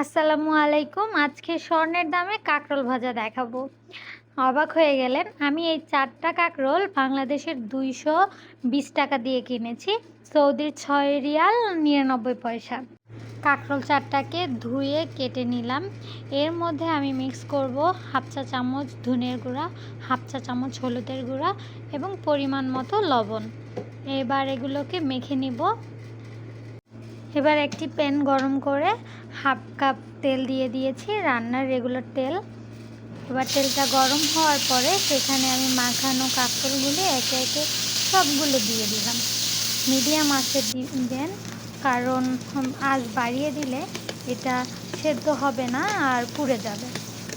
আসসালামু আলাইকুম। আজকে স্বর্ণের দামে কাঁকরোল ভাজা দেখাবো। অবাক হয়ে গেলেন, আমি এই চারটা কাঁকরোল বাংলাদেশের দুইশো বিশ টাকা দিয়ে কিনেছি। সৌদির ছয় রিয়াল নিরানব্বই পয়সা। কাঁকরোল চারটাকে ধুয়ে কেটে নিলাম। এর মধ্যে আমি মিক্স করব হাফ চা চামচ ধনের গুঁড়া, হাফ চা চামচ হলুদের গুঁড়া এবং পরিমাণ মতো লবণ। এবার এগুলোকে মেখে নিব। এবার একটি প্যান গরম করে হাফ কাপ তেল দিয়ে দিয়েছি, রান্নার রেগুলার তেল। এবার তেলটা গরম হওয়ার পরে সেখানে আমি মাখানো কাঁকরোলগুলি একে একে সবগুলো দিয়ে দিলাম। মিডিয়াম আঁচে দিবেন, কারণ আজ বাড়িয়ে দিলে এটা সেদ্ধ হবে না আর পুড়ে যাবে।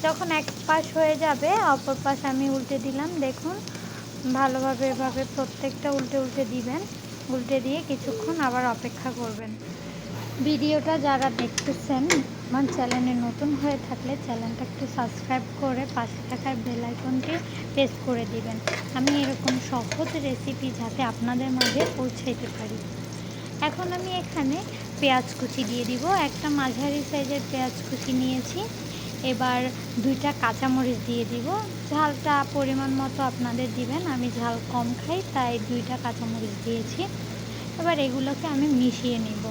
যখন এক পাশ হয়ে যাবে, অপর পাশ আমি উল্টে দিলাম। দেখুন, ভালোভাবে এভাবে প্রত্যেকটা উল্টে উল্টে দিবেন। উল্টে দিয়ে কিছুক্ষণ আবার অপেক্ষা করবেন। ভিডিওটা যারা দেখতেছেন, আমার চ্যানেলে নতুন হয়ে থাকলে চ্যানেলটা একটু সাবস্ক্রাইব করে পাশে থাকার বেল প্রেস করে দিবেন। আমি এরকম সহজ রেসিপি যাতে আপনাদের মাঝে পৌঁছাইতে পারি। এখন আমি এখানে পেঁয়াজ কুচি দিয়ে দিব। একটা মাঝারি সাইজের পেঁয়াজ কুচি নিয়েছি। এবার দুইটা কাঁচামরিচ দিয়ে দিব। ঝালটা পরিমাণ মতো আপনাদের দিবেন, আমি ঝাল কম খাই, তাই দুইটা কাঁচামরিচ দিয়েছি। এবার এগুলোকে আমি মিশিয়ে নেব।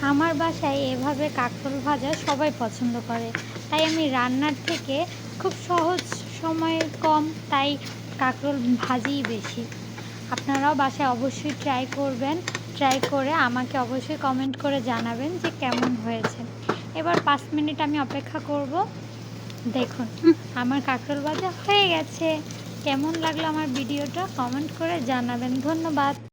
আমার বাসায় এভাবে কাঁকরোল ভাজা সবাই পছন্দ করে, তাই আমি রান্নার থেকে খুব সহজ সময় কম, তাই কাঁকরোল ভাজিই বেশি। আপনারাও বাসায় অবশ্যই ট্রাই করবেন, ট্রাই করে আমাকে অবশ্যই কমেন্ট করে জানাবেন যে কেমন হয়েছে। এবার পাঁচ মিনিট আমি অপেক্ষা করব। দেখুন, আমার কাঁকরোল ভাজা হয়ে গেছে। কেমন লাগল আমার ভিডিওটা কমেন্ট করে জানাবেন। ধন্যবাদ।